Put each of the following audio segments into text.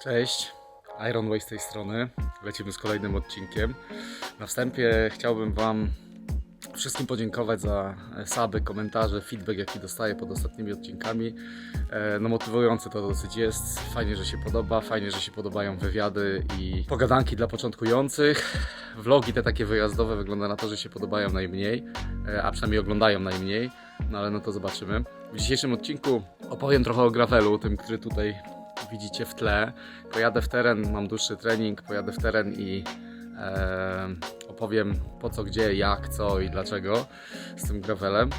Cześć, Iron Way z tej strony. Lecimy z kolejnym odcinkiem. Na wstępie chciałbym Wam wszystkim podziękować za suby, komentarze, feedback jaki dostaję pod ostatnimi odcinkami. E, No motywujące to dosyć jest. Fajnie, że się podoba, fajnie, że się podobają wywiady i pogadanki dla początkujących. Vlogi te takie wyjazdowe wygląda na to, że się podobają najmniej, e, a przynajmniej oglądają najmniej. No ale no to zobaczymy. W dzisiejszym odcinku opowiem trochę o gravelu, tym, który tutaj widzicie w tle. Pojadę w teren, mam dłuższy trening, pojadę w teren i e, opowiem po co, gdzie, jak, co i dlaczego z tym gravelem.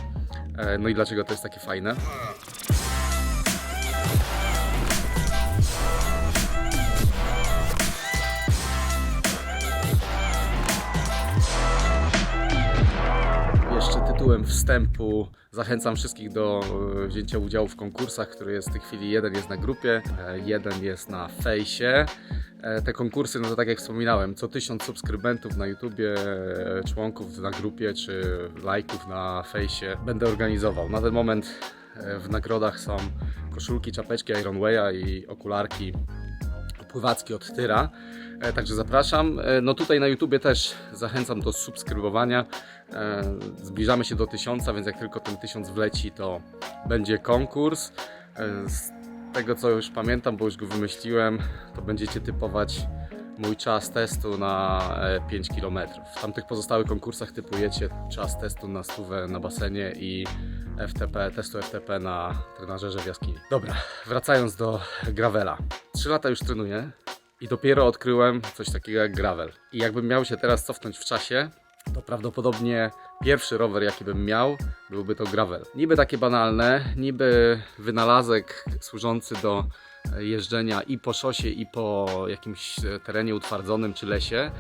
E, no i dlaczego to jest takie fajne. Tytułem wstępu zachęcam wszystkich do e, wzięcia udziału w konkursach, który jest w tej chwili jeden jest na grupie, e, jeden jest na fejsie. E, Te konkursy, no to tak jak wspominałem, co tysiąc subskrybentów na YouTubie, członków na grupie czy lajków na fejsie będę organizował. Na ten moment w nagrodach są koszulki, czapeczki Ironwaya i okularki pływacki od Tyra. Także zapraszam. No tutaj na YouTubie też zachęcam do subskrybowania. E, Zbliżamy się do tysiąca, więc jak tylko ten tysiąc wleci, to będzie konkurs. E, Z tego co już pamiętam, bo już go wymyśliłem, to będziecie typować mój czas testu na e, 5 km. W tamtych pozostałych konkursach typujecie czas testu na stówę na basenie i FTP, testu FTP na trenażerze w jaskini. Dobra, wracając do gravela. 3 lata już trenuję i dopiero odkryłem coś takiego jak gravel. I jakbym miał się teraz cofnąć w czasie, to prawdopodobnie pierwszy rower, jaki bym miał, byłby to gravel. Niby takie banalne, niby wynalazek służący do e, jeżdżenia i po szosie, i po jakimś e, terenie utwardzonym czy lesie,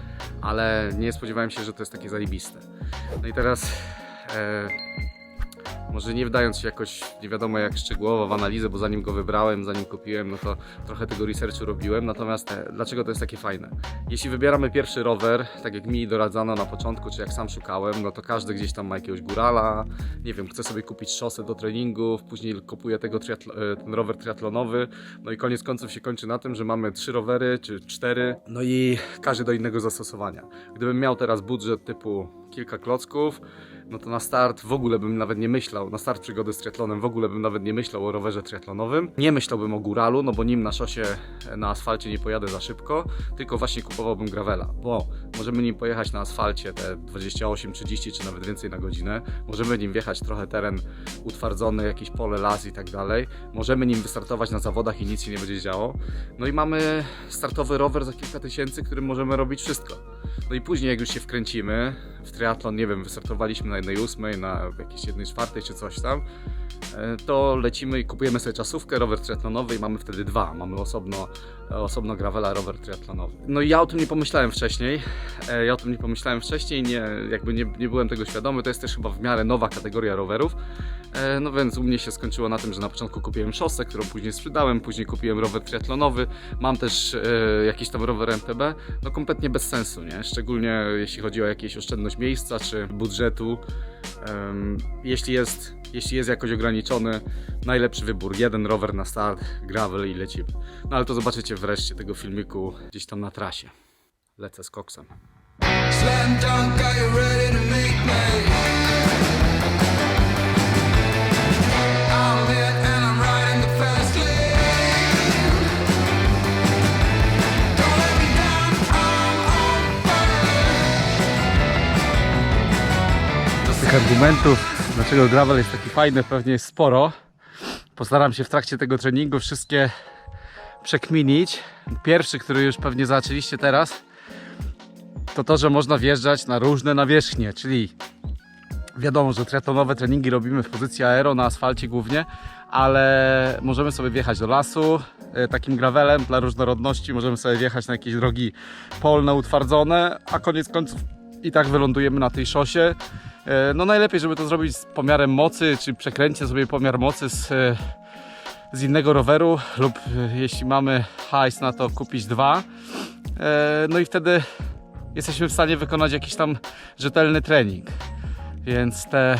ale nie spodziewałem się, że to jest takie zajebiste. No i teraz e, może nie wdając się jakoś nie wiadomo jak szczegółowo w analizę, bo zanim go wybrałem, zanim kupiłem, no to trochę tego researchu robiłem. Natomiast e, dlaczego to jest takie fajne? Jeśli wybieramy pierwszy rower, tak jak mi doradzano na początku, czy jak sam szukałem, no to każdy gdzieś tam ma jakiegoś górala, nie wiem, chce sobie kupić szosę do treningów, później kupuje tego e, ten rower triatlonowy, no i koniec końców się kończy na tym, że mamy trzy rowery czy cztery, no i każdy do innego zastosowania. Gdybym miał teraz budżet typu kilka klocków, no to na start w ogóle bym nawet nie myślał, na start przygody z triatlonem w ogóle bym nawet nie myślał o rowerze triatlonowym. Nie myślałbym o góralu, no bo nim na szosie, na asfalcie nie pojadę za szybko, tylko właśnie kupowałbym gravela, bo możemy nim pojechać na asfalcie te 28, 30 czy nawet więcej na godzinę. Możemy nim wjechać trochę teren utwardzony, jakieś pole, las i tak dalej. Możemy nim wystartować na zawodach i nic się nie będzie działo. No i mamy startowy rower za kilka tysięcy, którym możemy robić wszystko. No i później jak już się wkręcimy w triatlon, nie wiem, wystartowaliśmy na jednej ósmej, na jakiejś jednej czwartej czy coś tam, e, to lecimy i kupujemy sobie czasówkę, rower triatlonowy i mamy wtedy dwa. Mamy osobno, osobno gravela, rower triatlonowy. No i ja o tym nie pomyślałem wcześniej. E, Ja o tym nie pomyślałem wcześniej, nie, jakby nie, nie byłem tego świadomy. To jest też chyba w miarę nowa kategoria rowerów. E, No więc u mnie się skończyło na tym, że na początku kupiłem szosę, którą później sprzedałem, później kupiłem rower triatlonowy. Mam też e, jakiś tam rower MTB. No kompletnie bez sensu, nie? Szczególnie jeśli chodzi o jakieś oszczędność miejsca czy budżetu. Jeśli jest, jeśli jest jakoś ograniczony, najlepszy wybór. Jeden rower na start, gravel i lecimy. No ale to zobaczycie wreszcie tego filmiku gdzieś tam na trasie. Lecę z koksem. Slam dunk, are you ready to meet me? Argumentów, dlaczego gravel jest taki fajny, pewnie jest sporo. Postaram się w trakcie tego treningu wszystkie przekminić. Pierwszy, który już pewnie zaczęliście teraz, to to, że można wjeżdżać na różne nawierzchnie, czyli wiadomo, że triatlonowe treningi robimy w pozycji aero, na asfalcie głównie, ale możemy sobie wjechać do lasu e, takim gravelem dla różnorodności, możemy sobie wjechać na jakieś drogi polne, utwardzone, a koniec końców i tak wylądujemy na tej szosie. E, No najlepiej, żeby to zrobić z pomiarem mocy, czy przekręćcie sobie pomiar mocy z, e, z innego roweru lub e, jeśli mamy hajs na to kupić dwa. No i wtedy jesteśmy w stanie wykonać jakiś tam rzetelny trening. Więc te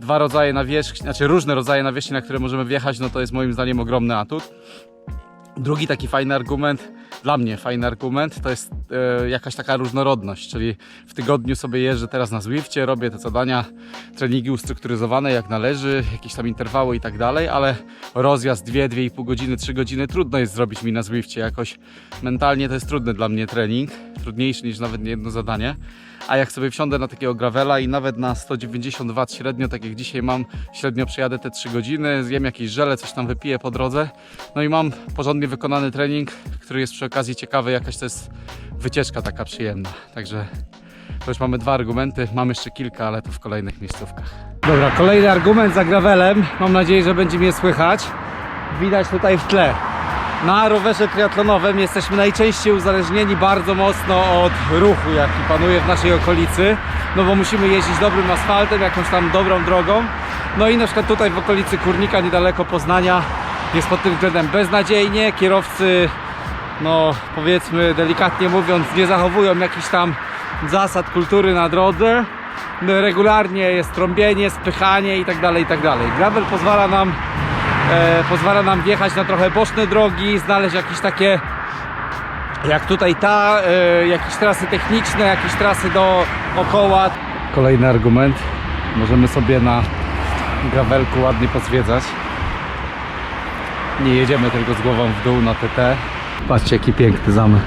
dwa rodzaje nawierzchni, znaczy różne rodzaje nawierzchni, na które możemy wjechać, no to jest moim zdaniem ogromny atut. Drugi taki fajny argument, dla mnie fajny argument, to jest e, jakaś taka różnorodność, czyli w tygodniu sobie jeżdżę teraz na Zwifcie, robię te zadania, treningi ustrukturyzowane jak należy, jakieś tam interwały i tak dalej, ale rozjazd 2, 2,5 godziny, 3 godziny trudno jest zrobić mi na Zwifcie jakoś mentalnie to jest trudny dla mnie trening, trudniejszy niż nawet jedno zadanie. A jak sobie wsiądę na takiego gravela i nawet na 190 W średnio, tak jak dzisiaj mam, średnio przejadę te 3 godziny, zjem jakieś żele, coś tam wypiję po drodze, no i mam porządnie wykonany trening, który jest przy okazji ciekawy, jakaś to jest wycieczka taka przyjemna. Także to już mamy dwa argumenty, mam jeszcze kilka, ale to w kolejnych miejscówkach. Dobra, kolejny argument za gravelem. Mam nadzieję, że będzie mnie słychać. Widać tutaj w tle. Na rowerze triatlonowym jesteśmy najczęściej uzależnieni bardzo mocno od ruchu, jaki panuje w naszej okolicy. No bo musimy jeździć dobrym asfaltem, jakąś tam dobrą drogą. No i na przykład tutaj w okolicy Kurnika, niedaleko Poznania, jest pod tym względem beznadziejnie. Kierowcy, no powiedzmy delikatnie mówiąc, nie zachowują jakichś tam zasad kultury na drodze. No, Regularnie jest trąbienie, spychanie i tak dalej, i tak. Gravel pozwala nam pozwala nam wjechać na trochę boczne drogi, znaleźć jakieś takie jak tutaj ta, e, jakieś trasy techniczne, jakieś trasy dookoła. Kolejny argument. Możemy sobie na gravelku ładnie pozwiedzać. Nie jedziemy tylko z głową w dół na TT. Patrzcie jaki piękny zamek.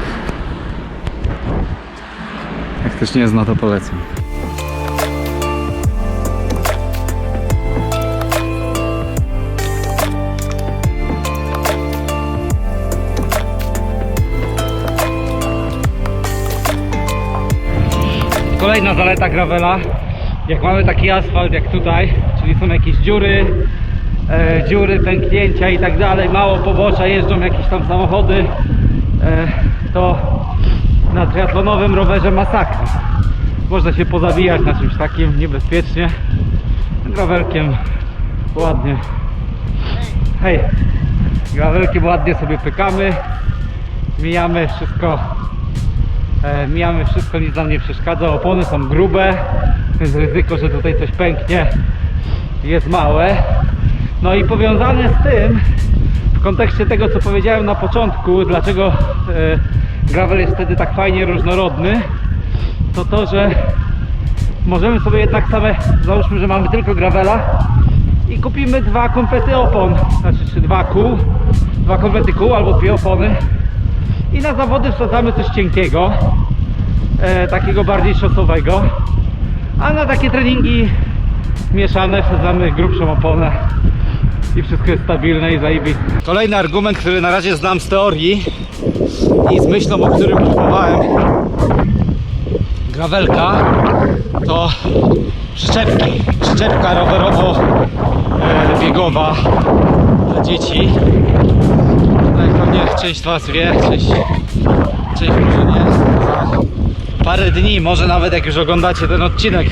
Jak ktoś nie zna to polecam. Kolejna zaleta gravela. Jak mamy taki asfalt jak tutaj, czyli są jakieś dziury, e, dziury, pęknięcia i tak dalej, mało pobocza, jeżdżą jakieś tam samochody, e, to na triatlonowym rowerze masakra. Można się pozabijać na czymś takim niebezpiecznie. Gravelkiem ładnie. Hej, gravelkiem ładnie sobie pykamy, mijamy wszystko E, mijamy wszystko, nic nam nie przeszkadza. Opony są grube, więc ryzyko, że tutaj coś pęknie jest małe. No i powiązane z tym, w kontekście tego, co powiedziałem na początku, dlaczego e, gravel jest wtedy tak fajnie różnorodny, to to, że możemy sobie jednak same, załóżmy, że mamy tylko gravela i kupimy dwa komplety opon, znaczy czy dwa kół, dwa komplety kół albo dwie opony i na zawody wsadzamy coś cienkiego, e, takiego bardziej szosowego, a na takie treningi mieszane wsadzamy grubszą oponę i wszystko jest stabilne i zajebiste. Kolejny argument, który na razie znam z teorii i z myślą, o którym kupowałem gravelka, to przyczepki. Przyczepka rowerowo-biegowa dla dzieci. Pewnie część Was wie, część, część może nie. Za parę dni, może nawet jak już oglądacie ten odcinek,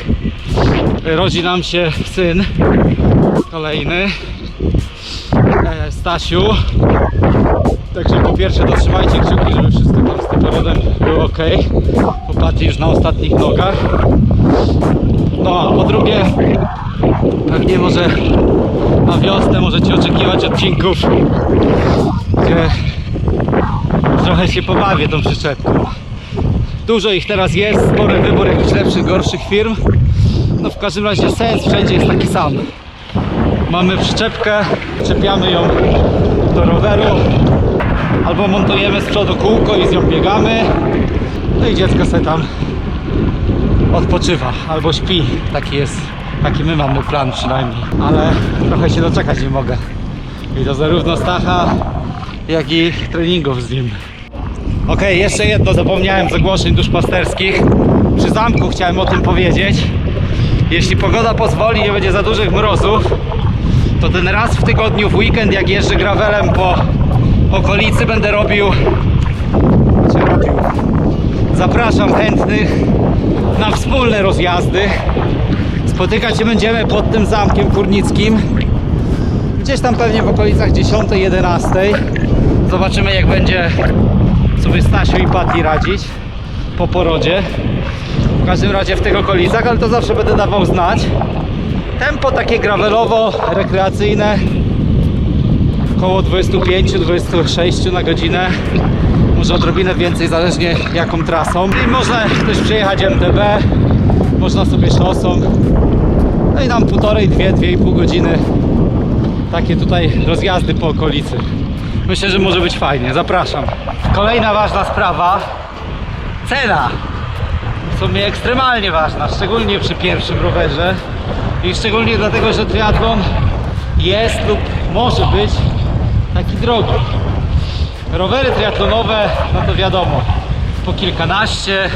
rodzi nam się syn kolejny, e, Stasiu. Także po pierwsze dotrzymajcie kciuki, żeby wszystko tam z tym porodem było ok. Popatrzcie już na ostatnich nogach. No a po drugie, pewnie może na wiosnę możecie oczekiwać odcinków, trochę się pobawię tą przyczepką. Dużo ich teraz jest, spory wybór jakichś lepszych, gorszych firm. No w każdym razie sens wszędzie jest taki sam. Mamy przyczepkę, czepiamy ją do roweru, albo montujemy z przodu kółko i z nią biegamy. No i dziecko sobie tam odpoczywa albo śpi. Taki jest, taki my mamy plan przynajmniej. Ale trochę się doczekać nie mogę. I to zarówno Stacha, jak i treningów z nim. Ok, jeszcze jedno zapomniałem z ogłoszeń duszpasterskich. Przy zamku chciałem o tym powiedzieć. Jeśli pogoda pozwoli, nie będzie za dużych mrozów, to ten raz w tygodniu w weekend, jak jeżdżę gravelem po okolicy, będę robił. Robił. Zapraszam chętnych na wspólne rozjazdy. Spotykać się będziemy pod tym zamkiem kurnickim. Gdzieś tam pewnie w okolicach 10-11. Zobaczymy jak będzie sobie Stasiu i Pati radzić po porodzie. W każdym razie w tych okolicach, ale to zawsze będę dawał znać. Tempo takie gravelowo, rekreacyjne około 25-26 na godzinę. Może odrobinę więcej, zależnie jaką trasą. I można też przejechać MTB, można sobie szosą. No i nam półtorej, dwie, dwie i pół godziny takie tutaj rozjazdy po okolicy. Myślę, że może być fajnie. Zapraszam. Kolejna ważna sprawa. Cena. W sumie ekstremalnie ważna, szczególnie przy pierwszym rowerze. I szczególnie dlatego, że triatlon jest lub może być taki drogi. Rowery triatlonowe, no to wiadomo, po kilkanaście,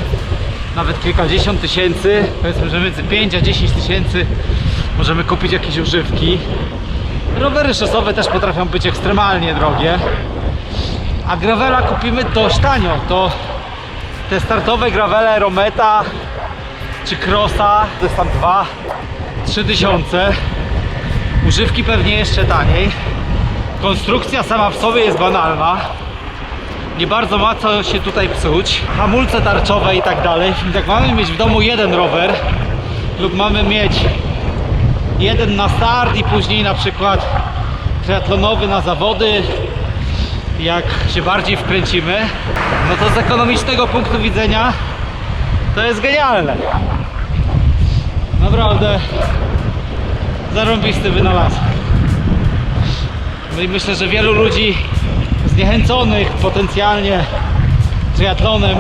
nawet kilkadziesiąt tysięcy, powiedzmy, że między 5 a 10 tysięcy możemy kupić jakieś używki. Rowery szosowe też potrafią być ekstremalnie drogie, a gravela kupimy dość tanio. To te startowe gravele Rometa czy Crossa to jest tam 2 3 tysiące. Używki pewnie jeszcze taniej. Konstrukcja sama w sobie jest banalna. Nie bardzo ma co się tutaj psuć. Hamulce tarczowe i tak dalej. Jak mamy mieć w domu jeden rower lub mamy mieć jeden na start i później na przykład triatlonowy na zawody. Jak się bardziej wkręcimy no to z ekonomicznego punktu widzenia to jest genialne. Naprawdę zarąbisty wynalazek. No i myślę, że wielu ludzi zniechęconych potencjalnie triatlonem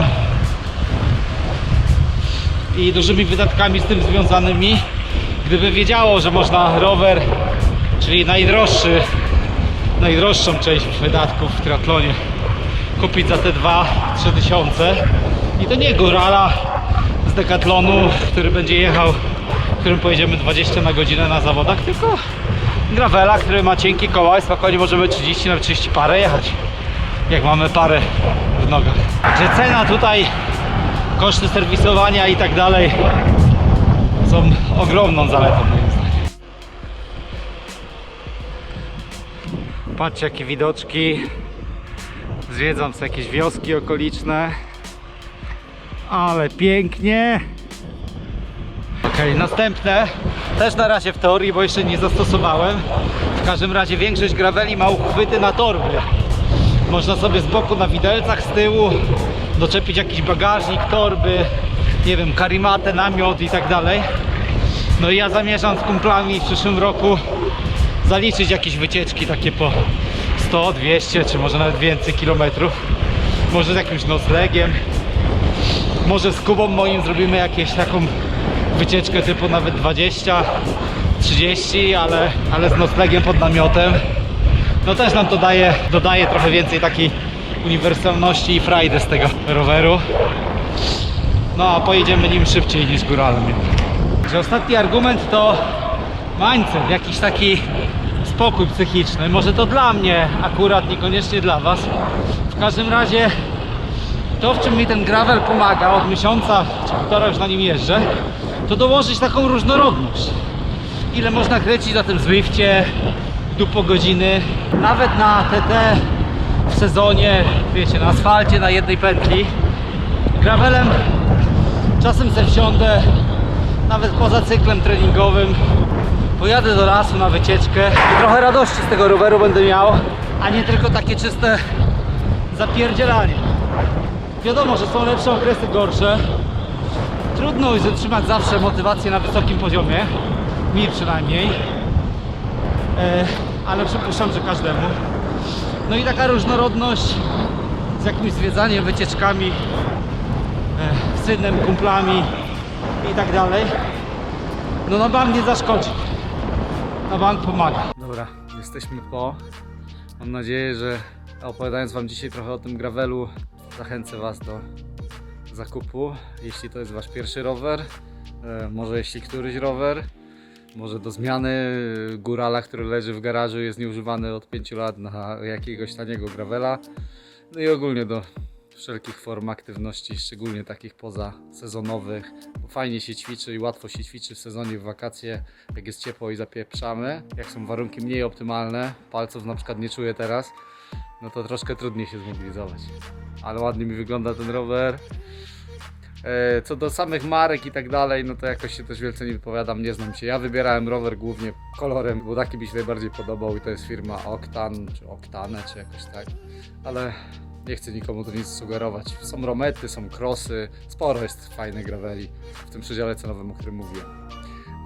i dużymi wydatkami z tym związanymi gdyby wiedziało, że można rower, czyli najdroższy, najdroższą część wydatków w triatlonie kupić za te 2-3 tysiące i to nie górala z Decathlonu, który będzie jechał, którym pojedziemy 20 na godzinę na zawodach, tylko gravela, który ma cienkie koła i spokojnie możemy 30 na 30 parę jechać jak mamy parę w nogach. Także cena tutaj, koszty serwisowania i tak dalej są ogromną zaletą moim zdaniem. Patrzcie jakie widoczki. Zwiedzam sobie jakieś wioski okoliczne. Ale pięknie. Okej, następne. Też na razie w teorii, bo jeszcze nie zastosowałem. W każdym razie większość graveli ma uchwyty na torby. Można sobie z boku na widelcach z tyłu doczepić jakiś bagażnik, torby, nie wiem, karimatę, namiot i tak dalej. No i ja zamierzam z kumplami w przyszłym roku zaliczyć jakieś wycieczki takie po 100, 200 czy może nawet więcej kilometrów. Może z jakimś noclegiem. Może z Kubą moim zrobimy jakieś taką wycieczkę typu nawet 20, 30, ale, ale z noclegiem pod namiotem. No też nam to daje, dodaje trochę więcej takiej uniwersalności i frajdy z tego roweru. No a pojedziemy nim szybciej niż góralem. Że ostatni argument to mindset, jakiś taki spokój psychiczny. Może to dla mnie akurat, niekoniecznie dla Was. W każdym razie to, w czym mi ten gravel pomaga od miesiąca czy półtora już na nim jeżdżę, to dołożyć taką różnorodność. Ile można kręcić na tym Zwifcie, tu po godziny, nawet na TT w sezonie, wiecie, na asfalcie, na jednej pętli. Gravelem czasem se wsiądę, nawet poza cyklem treningowym, pojadę do lasu na wycieczkę i trochę radości z tego roweru będę miał, a nie tylko takie czyste zapierdzielanie. Wiadomo, że są lepsze okresy, gorsze. Trudno jest utrzymać zawsze motywację na wysokim poziomie, mi przynajmniej, e, ale przypuszczam, że każdemu. No i taka różnorodność z jakimś zwiedzaniem, wycieczkami, synem, kumplami i tak dalej. No na bank nie zaszkodzi. Na bank pomaga. Dobra, jesteśmy po. Mam nadzieję, że opowiadając Wam dzisiaj trochę o tym gravelu, zachęcę Was do zakupu. Jeśli to jest Wasz pierwszy rower, e, może jeśli któryś rower, może do zmiany e, górala, który leży w garażu, jest nieużywany od 5 lat na jakiegoś taniego gravela. No i ogólnie do wszelkich form aktywności, szczególnie takich pozasezonowych. Bo Fajnie się ćwiczy i łatwo się ćwiczy w sezonie, w wakacje, jak jest ciepło i zapieprzamy. Jak są warunki mniej optymalne, palców na przykład nie czuję teraz, no to troszkę trudniej się zmobilizować. Ale ładnie mi wygląda ten rower. E, Co do samych marek i tak dalej, no to jakoś się też wielce nie wypowiadam, nie znam się. Ja wybierałem rower głównie kolorem, bo taki mi się najbardziej podobał i to jest firma Octan, czy Octane, czy jakoś tak. Ale nie chcę nikomu tu nic sugerować. Są romety, są crossy, sporo jest fajnych graveli w tym przedziale cenowym, o którym mówiłem.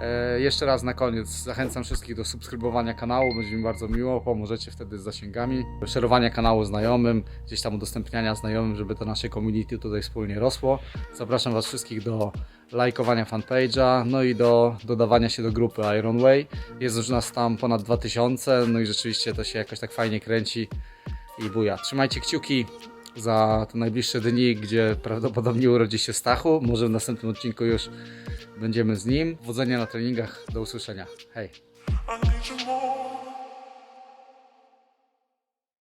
E, jeszcze raz na koniec zachęcam wszystkich do subskrybowania kanału, będzie mi bardzo miło, pomożecie wtedy z zasięgami, szerowania kanału znajomym, gdzieś tam udostępniania znajomym, żeby to nasze community tutaj wspólnie rosło. Zapraszam Was wszystkich do lajkowania fanpage'a, no i do dodawania się do grupy Iron Way. Jest już nas tam ponad 2000, no i rzeczywiście to się jakoś tak fajnie kręci i buja. Trzymajcie kciuki za te najbliższe dni, gdzie prawdopodobnie urodzi się Stachu. Może w następnym odcinku już będziemy z nim. Wodzenia na treningach. Do usłyszenia. Hej.